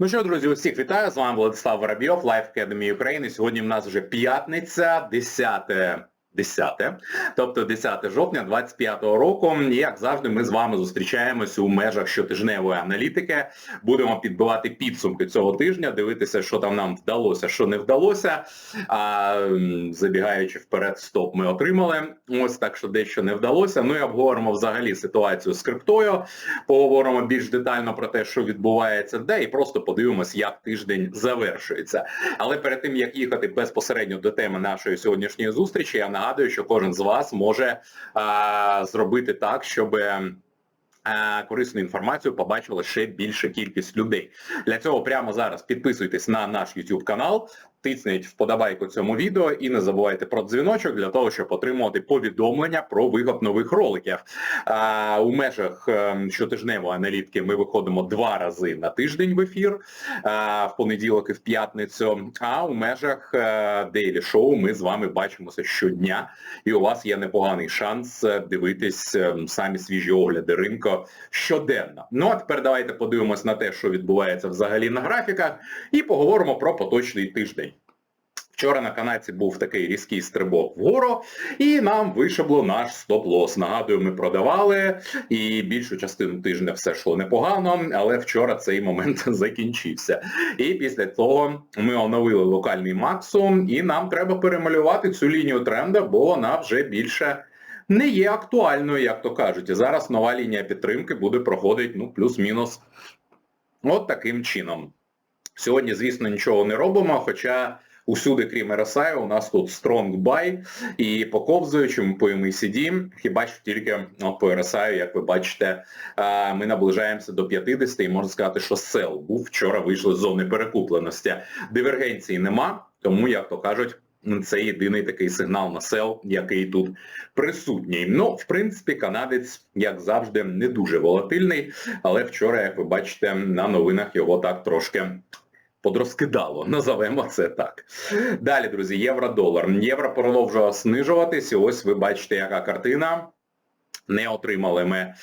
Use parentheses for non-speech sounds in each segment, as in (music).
Ну що, друзі, усіх вітаю. З вами Владислав Воробйов, Life Academy України. Сьогодні в нас вже п'ятниця, 10 10, тобто 10 жовтня 25 року. Як завжди, ми з вами зустрічаємося у межах щотижневої аналітики. Будемо підбивати підсумки цього тижня, дивитися, що там нам вдалося, що не вдалося. А забігаючи вперед, стоп ми отримали. Ось так, що дещо не вдалося. Ну і обговоримо взагалі ситуацію з криптою. Поговоримо більш детально про те, що відбувається де, і просто подивимось, як тиждень завершується. Але перед тим як їхати безпосередньо до теми нашої сьогоднішньої зустрічі, я нагадую, що кожен з вас може а, зробити так, щоб е, корисну інформацію побачила ще більша кількість людей. Для цього прямо зараз підписуйтесь на наш YouTube канал, тисніть вподобайку цьому відео і не забувайте про дзвіночок для того, щоб отримувати повідомлення про виход нових роликів. А, у межах е, щотижневої аналітики ми виходимо два рази на тиждень в ефір, а, в понеділок і в п'ятницю, а у межах е, Daily Show ми з вами бачимося щодня, і у вас є непоганий шанс е, дивитись е, самі свіжі огляди ринку щоденно. Ну а тепер давайте подивимось на те, що відбувається взагалі на графіках, і поговоримо про поточний тиждень. Вчора на канаці був такий різкий стрибок вгору, і нам вишибло наш стоп-лос. Нагадую, ми продавали, і більшу частину тижня все йшло непогано, але вчора цей момент (laughs) закінчився. І після того ми оновили локальний максимум, і нам треба перемалювати цю лінію тренда, бо вона вже більше не є актуальною, як то кажуть. І зараз нова лінія підтримки буде проходити ну, плюс-мінус от таким чином. Сьогодні, звісно, нічого не робимо, хоча усюди, крім RSI, у нас тут strong buy і по ковзуючому, по MACD, хіба що тільки от по RSI, як ви бачите, ми наближаємося до 50 і можна сказати, що сел був. Вчора вийшли з зони перекупленості. Дивергенції нема, тому, як то кажуть, це єдиний такий сигнал на сел, який тут присутній. Ну, в принципі, канадець, як завжди, не дуже волатильний, але вчора, як ви бачите, на новинах його так трошки подрозкидало, назовемо це так. Далі, друзі, євро-долар. Євро продовжує снижуватись. ось ви бачите, яка картина. Не отримали ми е,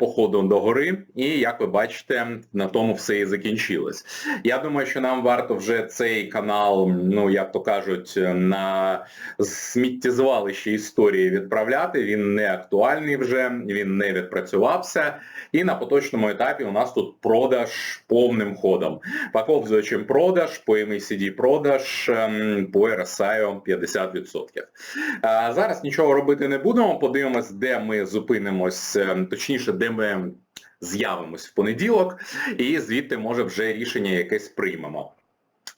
походу до гори, і як ви бачите, на тому все і закінчилось. Я думаю, що нам варто вже цей канал, ну як то кажуть, на сміттєзвалище історії відправляти. Він не актуальний вже, він не відпрацювався. І на поточному етапі у нас тут продаж повним ходом. Поковзуючим продаж, по MACD продаж, ем, по RSI 50%. Е, зараз нічого робити не будемо, подивимось, де ми зупинимось, е, точніше, де ми з'явимось в понеділок, і звідти може вже рішення якесь приймемо.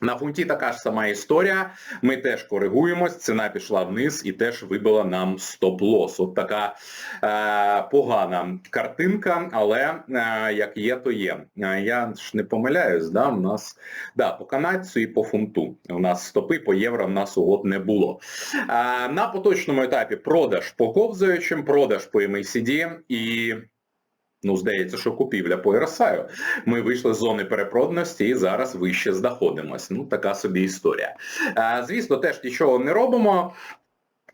На фунті така ж сама історія. Ми теж коригуємось, ціна пішла вниз і теж вибила нам стоп-лос. От така е, погана картинка, але е, як є, то є. Е, я ж не помиляюсь, да, у нас да, по канадцю і по фунту. У нас стопи по євро в нас угод не було. Е, на поточному етапі продаж по ковзаючим, продаж по MACD і Ну, здається, що купівля по RSI. Ми вийшли з зони перепроданості і зараз вище знаходимось. Ну, така собі історія. Звісно, теж нічого не робимо.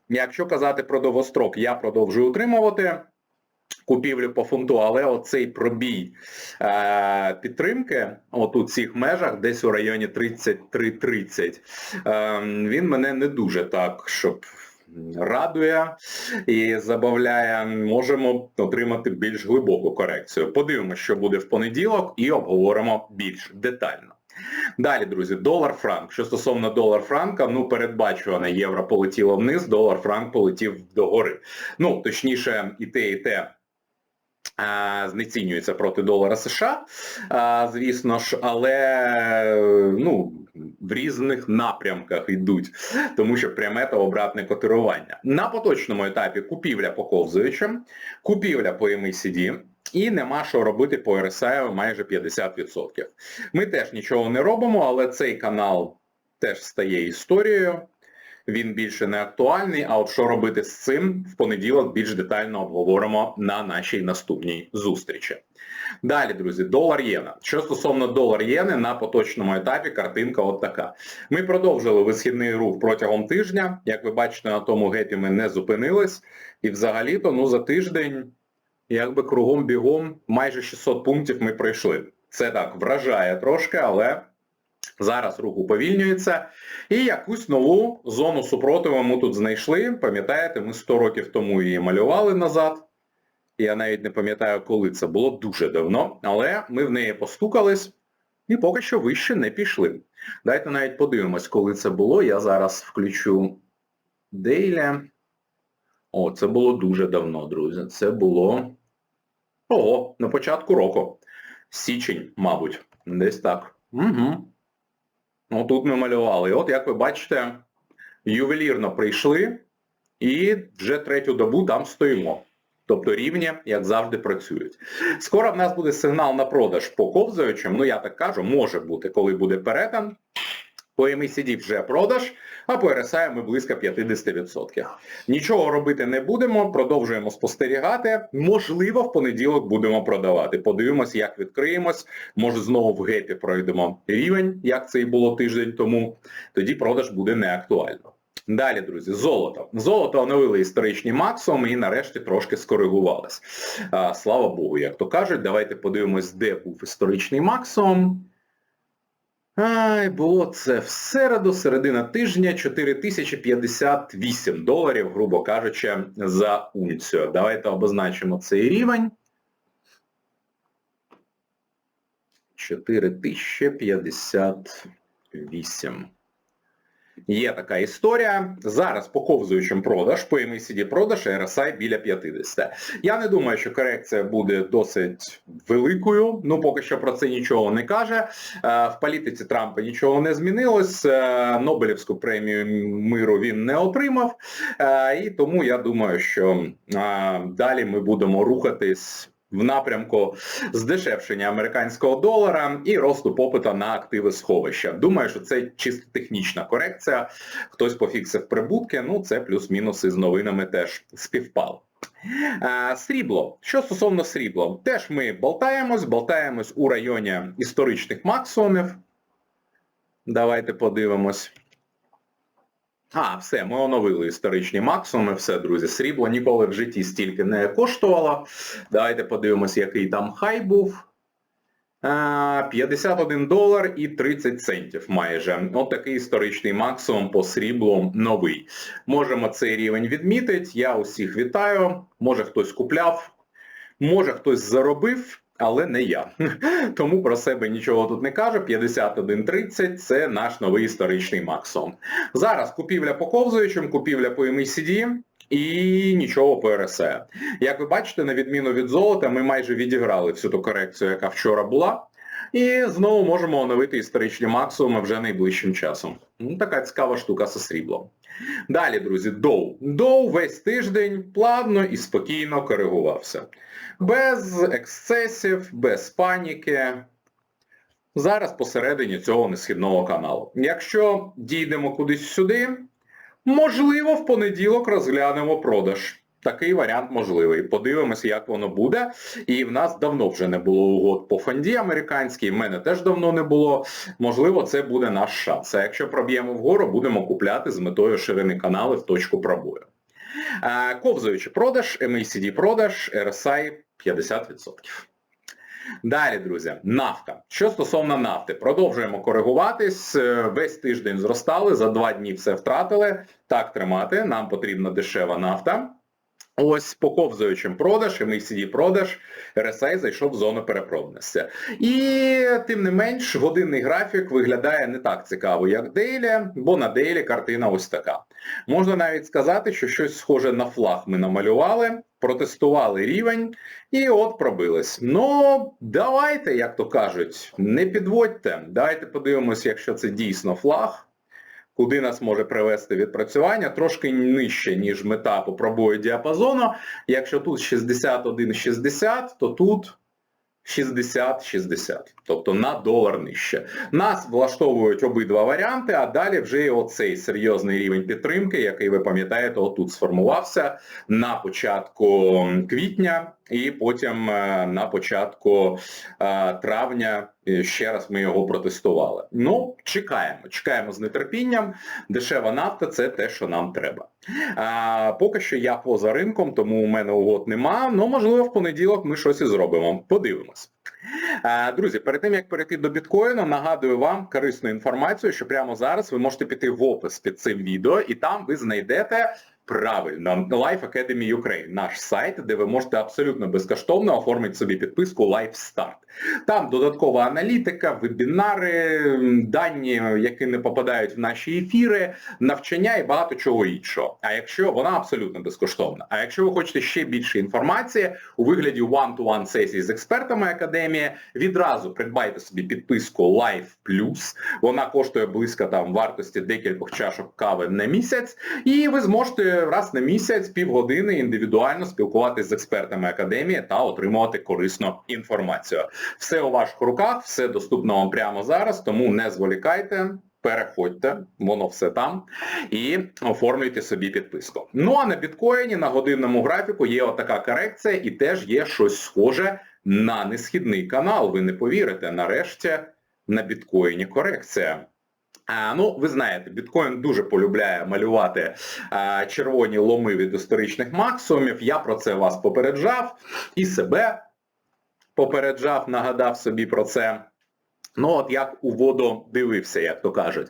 Якщо казати про довгострок, я продовжую утримувати купівлю по фунту, але оцей пробій е, підтримки, от у цих межах, десь у районі 33-30, е, він мене не дуже так, щоб радує і забавляє, можемо отримати більш глибоку корекцію. Подивимося, що буде в понеділок, і обговоримо більш детально. Далі, друзі, долар-франк. Що стосовно долар-франка, ну, передбачуване євро полетіло вниз, долар-франк полетів догори. Ну, точніше, і те, і те знецінюється проти долара США, звісно ж, але ну, в різних напрямках йдуть, тому що пряме та обратне котирування. На поточному етапі купівля по ковзуючим, купівля по MACD, і нема що робити по RSI майже 50%. Ми теж нічого не робимо, але цей канал теж стає історією. Він більше не актуальний, а от що робити з цим, в понеділок більш детально обговоримо на нашій наступній зустрічі. Далі, друзі, долар-єна. Що стосовно долар-єни, на поточному етапі картинка от така. Ми продовжили висхідний рух протягом тижня. Як ви бачите, на тому гепі ми не зупинились. І взагалі-то ну, за тиждень, якби кругом-бігом, майже 600 пунктів ми пройшли. Це так вражає трошки, але зараз рух уповільнюється. І якусь нову зону супротиву ми тут знайшли. Пам'ятаєте, ми 100 років тому її малювали назад. Я навіть не пам'ятаю, коли це було дуже давно, але ми в неї постукались і поки що вище не пішли. Дайте навіть подивимось, коли це було. Я зараз включу Дейля. О, це було дуже давно, друзі. Це було. Ого, на початку року. Січень, мабуть. Десь так. Угу. Ну тут ми малювали. І от, як ви бачите, ювелірно прийшли і вже третю добу там стоїмо. Тобто рівні, як завжди, працюють. Скоро в нас буде сигнал на продаж по ковзаючим, ну я так кажу, може бути, коли буде перетин. По MACD вже продаж, а по RSI ми близько 50%. Нічого робити не будемо, продовжуємо спостерігати. Можливо, в понеділок будемо продавати. Подивимось, як відкриємось. Може знову в гепі пройдемо рівень, як це і було тиждень тому. Тоді продаж буде неактуально. Далі, друзі, золото. Золото оновили історичні максимуми і нарешті трошки скоригувалось. Слава Богу, як то кажуть. Давайте подивимось, де був історичний максимум. Ай, було це в середу, середина тижня, 4058 доларів, грубо кажучи, за унцію. Давайте обозначимо цей рівень. 4058. Є така історія. Зараз по ковзуючим продаж, по MACD продаж, RSI біля 50. Я не думаю, що корекція буде досить великою. Ну, поки що про це нічого не каже. Е, В політиці Трампа нічого не змінилось. Е, Нобелівську премію миру він не отримав. Е, І тому я думаю, що далі ми будемо рухатись в напрямку здешевшення американського долара і росту попиту на активи сховища. Думаю, що це чисто технічна корекція. Хтось пофіксив прибутки, ну це плюс-мінус із новинами теж співпало. Срібло. Що стосовно срібла, теж ми болтаємось, болтаємось у районі історичних максимумів. Давайте подивимось. А, все, ми оновили історичні максимуми, все, друзі, срібло ніколи в житті стільки не коштувало. Давайте подивимось, який там хай був. 51 долар і 30 центів майже. От такий історичний максимум по сріблу новий. Можемо цей рівень відмітити. Я усіх вітаю. Може хтось купляв, може хтось заробив але не я. (laughs) Тому про себе нічого тут не кажу. 51.30 це наш новий історичний максимум. Зараз купівля по ковзуючим, купівля по MACD і нічого по RSE. Як ви бачите, на відміну від золота, ми майже відіграли всю ту корекцію, яка вчора була. І знову можемо оновити історичні максимуми вже найближчим часом. Ну, Така цікава штука зі сріблом. Далі, друзі, доу. Доу весь тиждень плавно і спокійно коригувався. Без ексцесів, без паніки. Зараз посередині цього несхідного каналу. Якщо дійдемо кудись сюди, можливо, в понеділок розглянемо продаж. Такий варіант можливий. Подивимося, як воно буде. І в нас давно вже не було угод по фонді американській, в мене теж давно не було. Можливо, це буде наш шанс. А якщо проб'ємо вгору, будемо купляти з метою ширини канали в точку пробою. Ковзуючи продаж, MACD продаж, RSI 50%. Далі, друзі, нафта. Що стосовно нафти, продовжуємо коригуватись. Весь тиждень зростали, за два дні все втратили. Так тримати, нам потрібна дешева нафта. Ось по ковзаючим продаж, MACD продаж, RSI зайшов в зону перепроданості. І тим не менш, годинний графік виглядає не так цікаво, як Дейлі, бо на Дейлі картина ось така. Можна навіть сказати, що щось схоже на флаг ми намалювали, протестували рівень і от пробились. Ну, давайте, як то кажуть, не підводьте. Давайте подивимося, якщо це дійсно флаг куди нас може привести відпрацювання, трошки нижче, ніж мета по пробою діапазону. Якщо тут 61,60, то тут 60-60, тобто на долар нижче. Нас влаштовують обидва варіанти, а далі вже оцей серйозний рівень підтримки, який ви пам'ятаєте, отут сформувався на початку квітня і потім е, на початку е, травня ще раз ми його протестували. Ну, чекаємо, чекаємо з нетерпінням. Дешева нафта це те, що нам треба. А, Поки що я поза ринком, тому у мене угод нема. Ну, можливо, в понеділок ми щось і зробимо. Подивимось. Друзі, перед тим як перейти до біткоїну, нагадую вам корисну інформацію, що прямо зараз ви можете піти в опис під цим відео, і там ви знайдете. Правильно, Life Academy Ukraine, наш сайт, де ви можете абсолютно безкоштовно оформити собі підписку Life Start. Там додаткова аналітика, вебінари, дані, які не попадають в наші ефіри, навчання і багато чого іншого. А якщо вона абсолютно безкоштовна. А якщо ви хочете ще більше інформації у вигляді one-to-one сесії з експертами академії, відразу придбайте собі підписку Life Plus. Вона коштує близько там вартості декількох чашок кави на місяць, і ви зможете раз на місяць, півгодини індивідуально спілкуватися з експертами академії та отримувати корисну інформацію. Все у ваших руках, все доступно вам прямо зараз, тому не зволікайте. Переходьте, воно все там, і оформлюйте собі підписку. Ну а на біткоїні на годинному графіку є отака корекція і теж є щось схоже на несхідний канал. Ви не повірите, нарешті на біткоїні корекція. А, ну, ви знаєте, біткоін дуже полюбляє малювати а, червоні ломи від історичних максимумів. Я про це вас попереджав і себе попереджав, нагадав собі про це. Ну, от як у воду дивився, як то кажуть.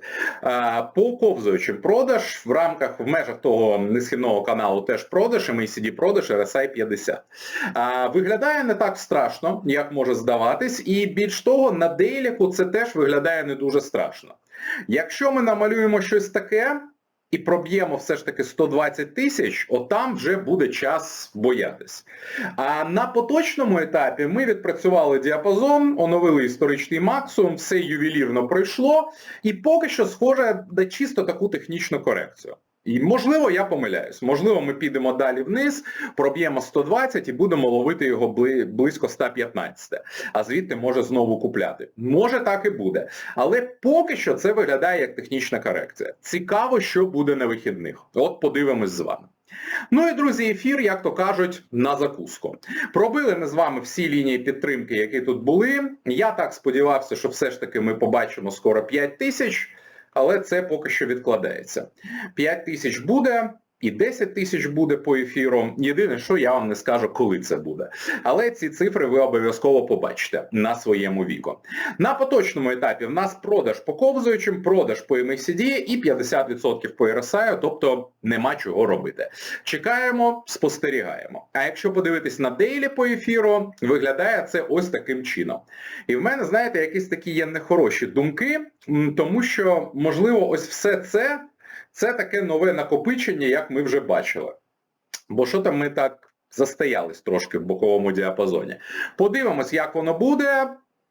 По ковзуючим продаж в рамках, в межах того несхідного каналу теж продаж, MACD продаж, RSI 50. Виглядає не так страшно, як може здаватись, і більш того, на дейліку це теж виглядає не дуже страшно. Якщо ми намалюємо щось таке і проб'ємо все ж таки 120 тисяч, отам вже буде час боятись. А на поточному етапі ми відпрацювали діапазон, оновили історичний максимум, все ювелірно пройшло, і поки що схоже на чисто таку технічну корекцію. І можливо, я помиляюсь. Можливо, ми підемо далі вниз, проб'ємо 120 і будемо ловити його близько 115. А звідти може знову купляти. Може так і буде. Але поки що це виглядає як технічна корекція. Цікаво, що буде на вихідних. От подивимось з вами. Ну і друзі, ефір, як то кажуть, на закуску. Пробили ми з вами всі лінії підтримки, які тут були. Я так сподівався, що все ж таки ми побачимо скоро 5 тисяч але це поки що відкладається. 5 тисяч буде, і 10 тисяч буде по ефіру. Єдине, що я вам не скажу, коли це буде. Але ці цифри ви обов'язково побачите на своєму віку. На поточному етапі в нас продаж по ковзуючим, продаж по MACD і 50% по RSI, тобто нема чого робити. Чекаємо, спостерігаємо. А якщо подивитись на дейлі по ефіру, виглядає це ось таким чином. І в мене, знаєте, якісь такі є нехороші думки, тому що, можливо, ось все це, це таке нове накопичення, як ми вже бачили. Бо що там ми так застоялись трошки в боковому діапазоні. Подивимось, як воно буде.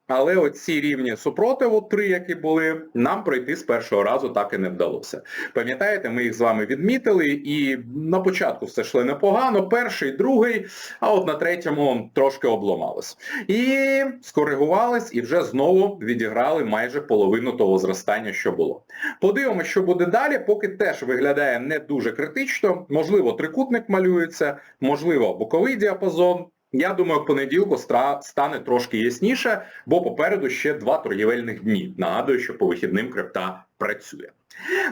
Але оці рівні супротиву, три, які були, нам пройти з першого разу так і не вдалося. Пам'ятаєте, ми їх з вами відмітили, і на початку все йшло непогано, перший, другий, а от на третьому трошки обломалось. І скоригувались, і вже знову відіграли майже половину того зростання, що було. Подивимося, що буде далі, поки теж виглядає не дуже критично. Можливо, трикутник малюється, можливо, боковий діапазон. Я думаю, понеділку стане трошки ясніше, бо попереду ще два торгівельних дні. Нагадую, що по вихідним крипта працює.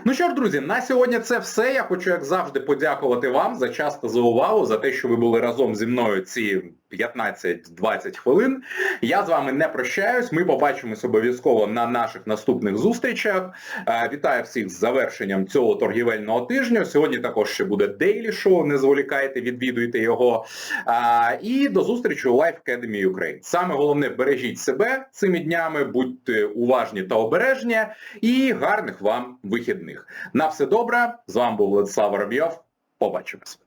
Ну що ж, друзі, на сьогодні це все. Я хочу, як завжди, подякувати вам за час та за увагу, за те, що ви були разом зі мною ці 15-20 хвилин. Я з вами не прощаюсь. Ми побачимось обов'язково на наших наступних зустрічах. Е, Вітаю всіх з завершенням цього торгівельного тижня. Сьогодні також ще буде дейлі шоу, не зволікайте, відвідуйте його. Е, І до зустрічі у Life Academy Ukraine. Саме головне, бережіть себе цими днями, будьте уважні та обережні і гарних вам вихідних. На все добре. З вами був Владислав Воробйов. Побачимось.